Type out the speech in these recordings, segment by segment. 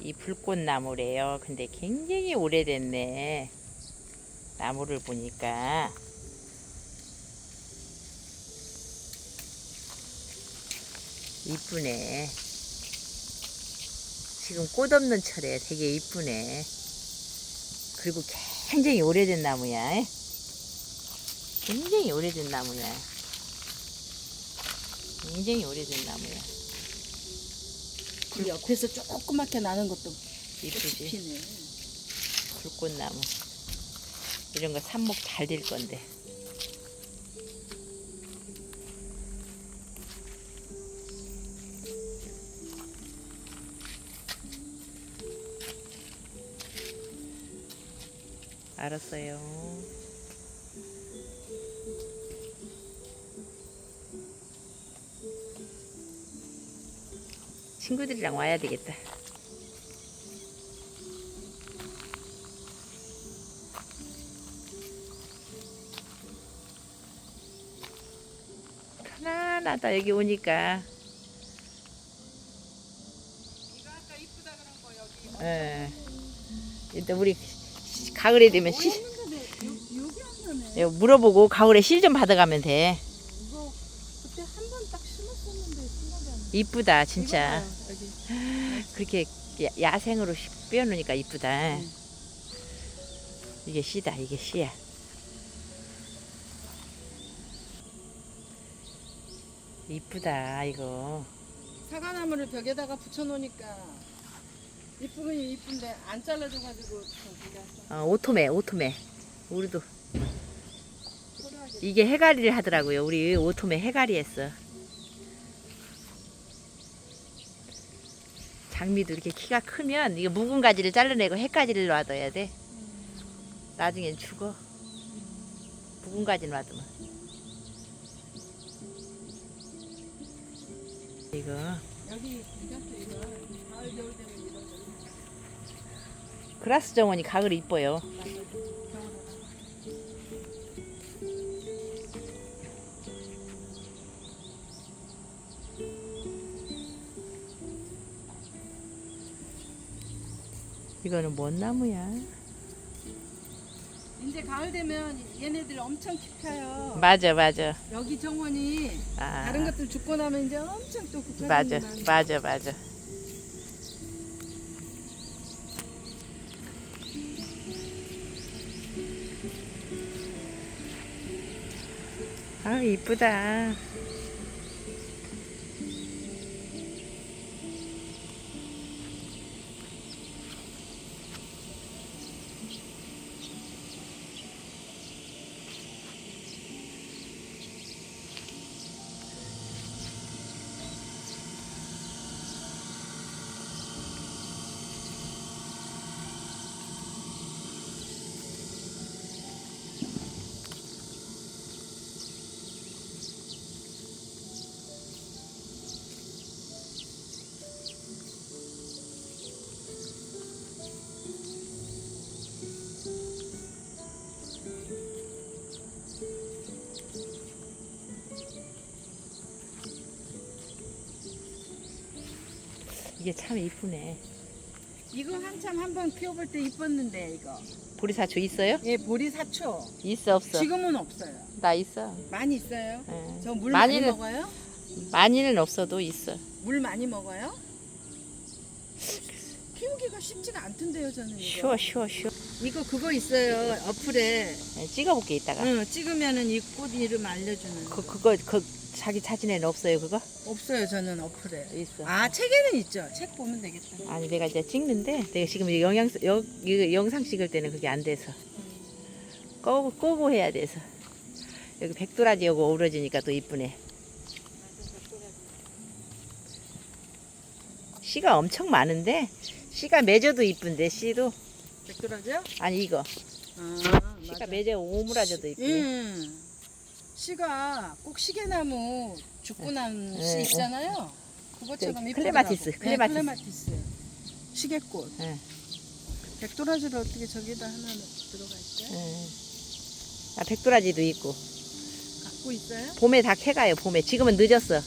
이 불꽃나무래요. 근데 굉장히 오래됐네. 나무를 보니까. 이쁘네. 지금 꽃 없는 철에 되게 이쁘네. 그리고 굉장히 오래된 나무야. 굉장히 오래된 나무야. 굉장히 오래된 나무야. 그 옆에서 조그맣게 나는 것도 이쁘지? 피네. 불꽃나무. 이런 거 삽목 잘 될 건데. 알았어요. 친구들이랑 와야 되겠다. 편안하다 여기 오니까. 예. 일단 우리 시- 가을에 되면 시. 예, 물어보고 가을에 실 좀 받아가면 돼. 이거 그때 한 번 딱 이. 이쁘다 진짜. 그렇게 야- 야생으로 시- 빼놓으니까 이쁘다. 응. 이게 씨다 이게 씨야. 이쁘다 이거. 사과나무를 벽에다가 붙여놓으니까 이쁘긴 이쁜데 안 잘라줘가지고 어, 오토메 오토메. 우리도. 이게 해가리를 하더라고요. 우리 오토메 해가리 했어. 장미도 이렇게 키가 크면 이게 묵은 가지를 잘라내고 해가지를 놔둬야 돼. 나중엔 죽어. 묵은 가지 놔두면. 이거 이거 거 그라스 정원이 가을 이뻐요. 이거는 뭔 나무야? 이제 가을 되면 얘네들 엄청 키 펴요. 맞아 맞아. 여기 정원이 아, 다른 것들 죽고 나면 이제 엄청 또 맞아 급해지는 맞아 맞아. 아 이쁘다. 이게 참 이쁘네. 이거 한참 한번 피워볼 때 이뻤는데 이거. 보리사초 있어요? 예, 보리 사초. 있어 없어? 지금은 없어요. 나 있어. 많이 있어요. 예. 저 물 많이 많이는 먹어요? 많이는 없어도 있어. 물 많이 먹어요? 키우기가 쉽지가 않던데요, 저는 이거. 쉬워 쉬워 쉬워. 이거 그거 있어요. 어플에 예, 찍어볼게 이따가. 응, 찍으면은 이 꽃 이름 알려주는. 그 그거 그 자기 사진에는 없어요 그거? 없어요, 저는 어플에. 있어. 아, 책에는 있죠. 책 보면 되겠다. 아니 내가 이제 찍는데 내가 지금 이 영양 여, 이 영상 찍을 때는 그게 안 돼서 꺼고 꺼고 해야 돼서 여기 백도라지 여기 어우러지니까 또 이쁘네. 씨가 엄청 많은데 씨가 맺어도 이쁜데 씨도 백도라지요? 아니 이거 아, 씨가 맺어 오므라져도 이쁘네. 음. 씨가 꼭 시계나무 죽고 난 네, 씨 네. 있잖아요. 그것처럼 저기 이쁘더라고. 클레마티스, 네, 클레마티스. 클레마티스. 시계꽃. 예, 백도라지를 어떻게 저기다 하나 들어가 있어요? 예. 아 백도라지도 있고 갖고 있어요? 봄에 다 캐가요 봄에 지금은 늦었어. 예.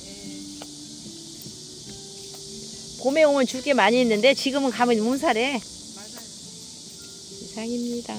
봄에 오면 줄 게 많이 있는데 지금은 가면 문살해. 맞아요. 이상입니다.